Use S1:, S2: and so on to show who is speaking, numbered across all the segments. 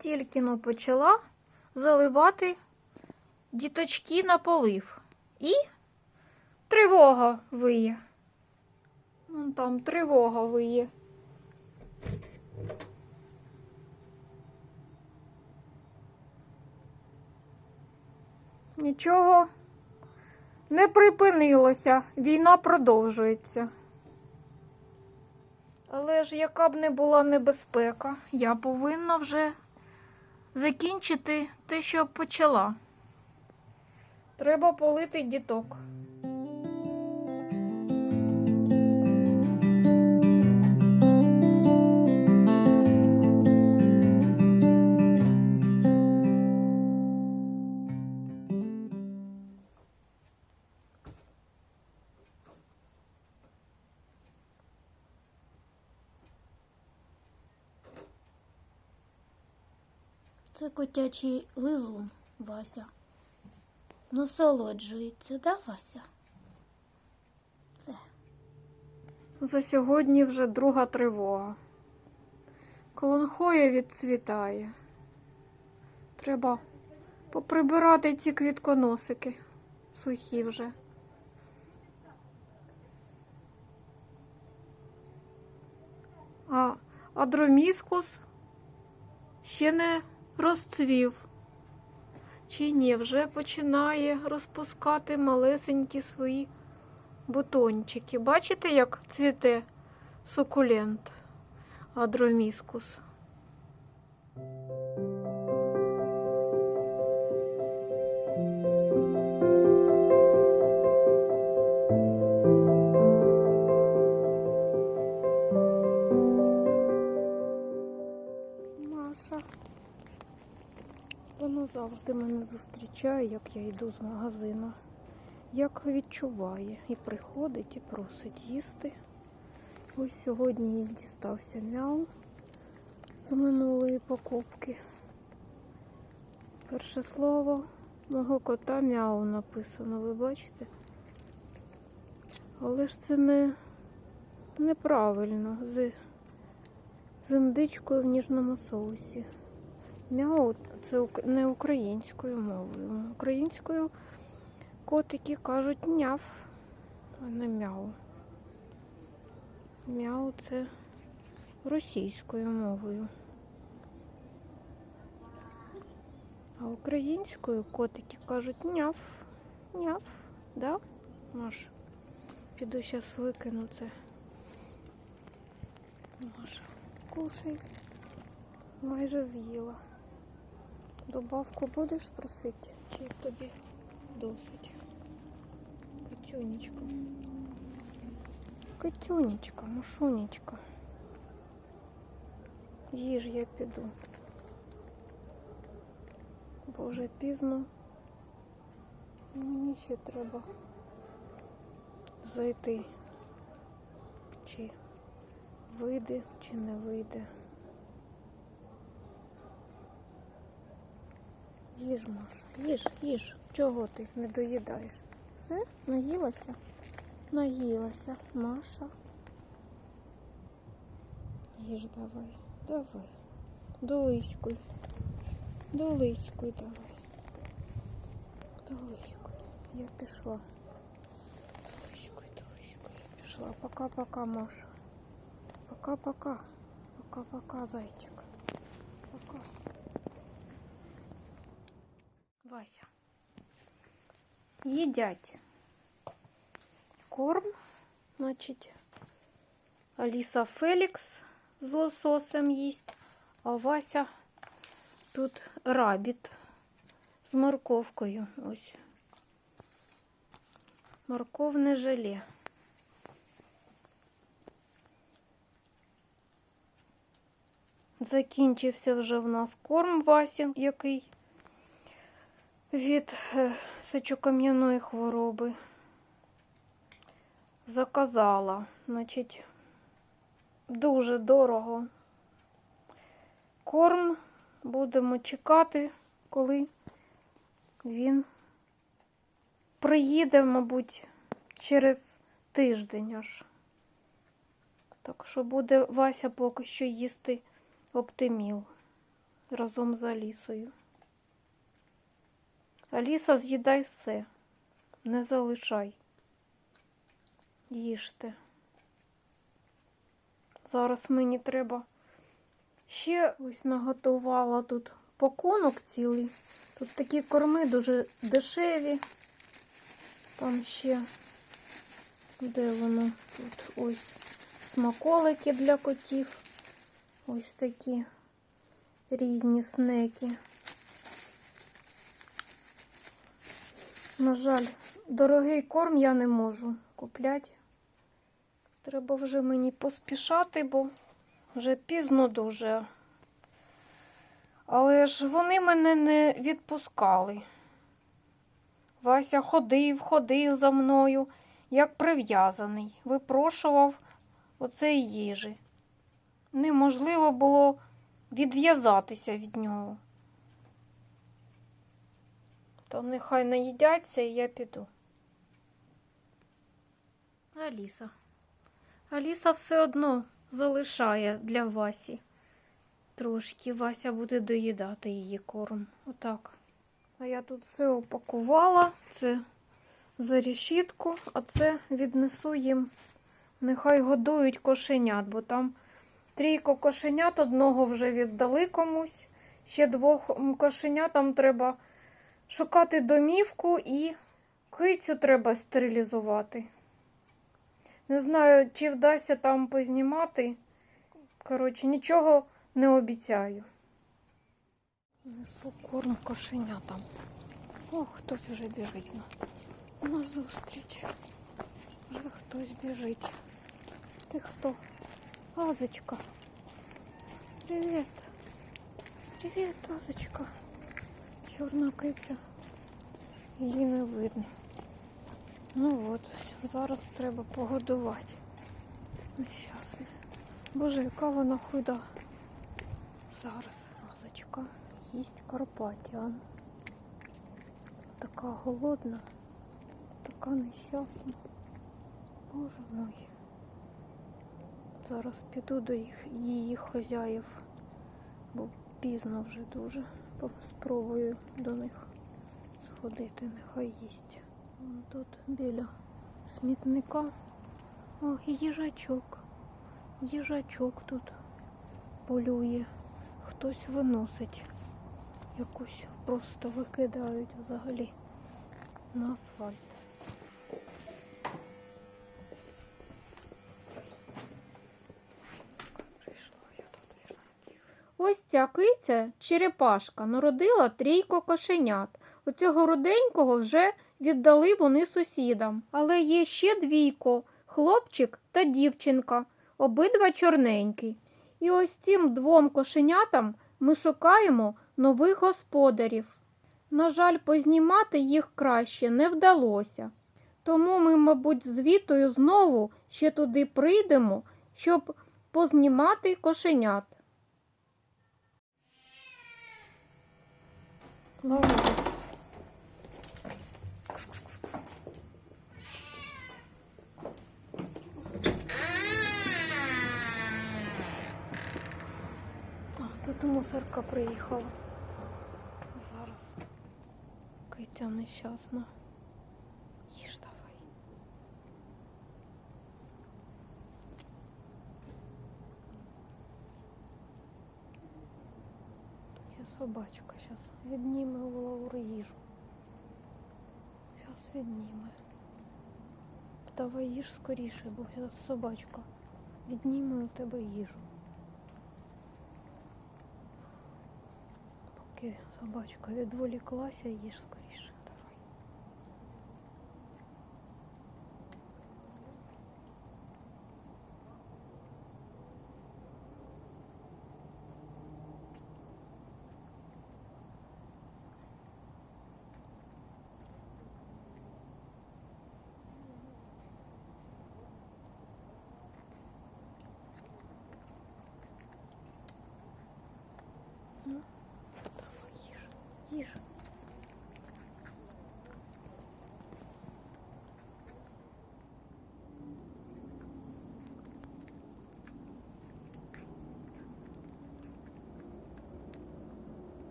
S1: тільки но почала заливати діточки на полив. І тривога виє. Вон там тривога виє. Нічого не припинилося. Війна продовжується. Але ж яка б не була небезпека, я повинна вже закінчити те, що почала. Треба полити діток.
S2: Це котячий лизун, Вася. Насолоджується, да, Вася? Це.
S1: За сьогодні вже друга тривога. Колонхоя відцвітає. Треба поприбирати ці квітконосики. Сухі вже. А адроміскус ще не розцвів. Чи ні, вже починає розпускати малесенькі свої бутончики. Бачите, як цвіте сукулент адроміскус? Завжди мене зустрічає, як я йду з магазину як відчуває. І приходить, і просить їсти. Ось сьогодні їй дістався мяу з минулої покупки. Перше слово мого кота мяу написано, ви бачите? Але ж це не неправильно з, з індичкою в ніжному соусі. Мяу це не українською мовою. Українською Котики кажуть няв, а не мяу. Мяу це російською мовою. А українською котики кажуть няв. Няв, да? Маш, піду зараз викину це. Маша, кушай. Майже з'їла. Добавку будеш просити? Чи тобі досить? Котюнечка. Котюнечка, машунечка. Їж, я піду. Боже, пізно. Мені ще треба зайти. Чи вийде, чи не вийде. Їж, Маша, їж, їж. Чого ти не доїдаєш? Все, наїлася? Наїлася, Маша. Їж давай, давай. Долиськуй. Долиськуй давай. Долиськуй. Я пішла. Долиськуй, долиськуй. Я пішла. Пока-пока, Маша. Пока-пока. Пока-пока, зайчик. Пока. Вася. Їдять корм, значить, Аліса Фелікс з лососем їсть, а Вася тут рабіт з морковкою. Ось. Морковне желе. Закінчився вже в нас корм Васін, який від е, сечокам'яної хвороби. Заказала. Значить, дуже дорого. Корм будемо чекати, коли він приїде, мабуть, через тиждень аж. Так що буде Вася поки що їсти оптиміл. разом з Алісою. Аліса, з'їдай все. Не залишай. Їжте. Зараз мені треба ще ось наготувала тут пакунок цілий. Тут такі корми дуже дешеві. Там ще, де воно? Тут ось смаколики для котів. Ось такі різні снеки. На жаль, дорогий корм я не можу купляти. Треба вже мені поспішати, бо вже пізно дуже. Але ж вони мене не відпускали. Вася ходив, ходив за мною, як прив'язаний, випрошував оцеї їжі. Неможливо було відв'язатися від нього. То нехай наїдяться і я піду. Аліса. Аліса все одно залишає для Васі. Трошки Вася буде доїдати її корм. Отак. А я тут все упакувала. Це за решітку, а це віднесу їм. Нехай годують кошенят, бо там трійко кошенят одного вже віддали комусь. Ще двох кошенятам треба шукати домівку і кицю треба стерилізувати. Не знаю, чи вдасться там познімати. Коротше, нічого не обіцяю. Несу корм кошенятам. О, хтось вже біжить на, на зустріч. Вже хтось біжить. Ти хто? Азочка. Привіт. Привіт, Азочка. Чорна киця. Її не видно. Ну от, зараз треба погодувати. Нещасне. Боже, яка вона худа. Зараз Азочка їсть Карпатіан. Така голодна, така нещасна. Боже мой. Зараз піду до їх, її хазяїв, бо пізно вже дуже. Спробую до них сходити, нехай їсть. Вон тут біля смітника. О, їжачок. Їжачок тут полює. Хтось виносить. Якусь просто викидають взагалі на асфальт. Прийшла я тут. Ось ця киця, черепашка, народила трійко кошенят. Оцього руденького вже віддали вони сусідам. Але є ще двійко хлопчик та дівчинка, обидва чорненькі. І ось цим двом кошенятам ми шукаємо нових господарів. На жаль, познімати їх краще не вдалося. Тому ми, мабуть, з Вітою знову ще туди прийдемо, щоб познімати кошенят. А, тут мусорка приїхала. Зараз. Китя нещасна. Їж давай. Я собачка зараз відніме у Лауру їжу. Зараз відніме. Давай їж скоріше, бо зараз собачка відніме у тебе їжу. Поки собачка відволіклася, їж скоріше. Давай. Ну, давай їж. Їж.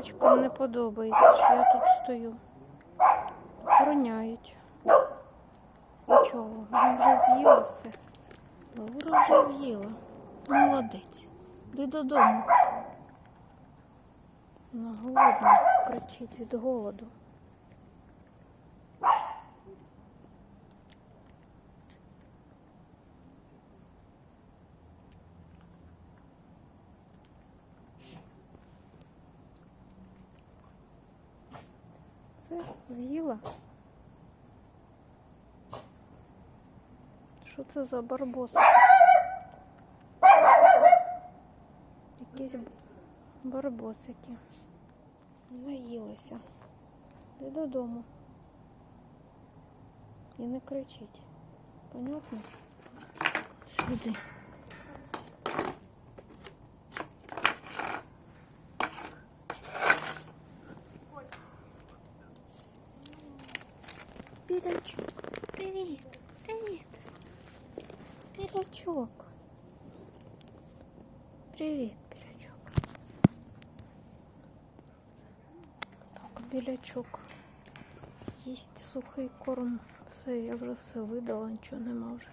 S1: Собачкам не подобається, що я тут стою. Охороняють. Нічого, вона вже з'їла все. Лаура вже з'їла. Молодець. Іди додому. Вона голодна, кричить від голоду. Все, з'їла. Що це за барбоси? Якісь барбосики. Наїлися. Іди додому. І не кричіть. Понятно? Сюди. Білячок, привіт, привіт. Білячок. Привіт, білячок. Так, білячок. Їсть сухий корм. Все, я вже все видала, нічого нема вже.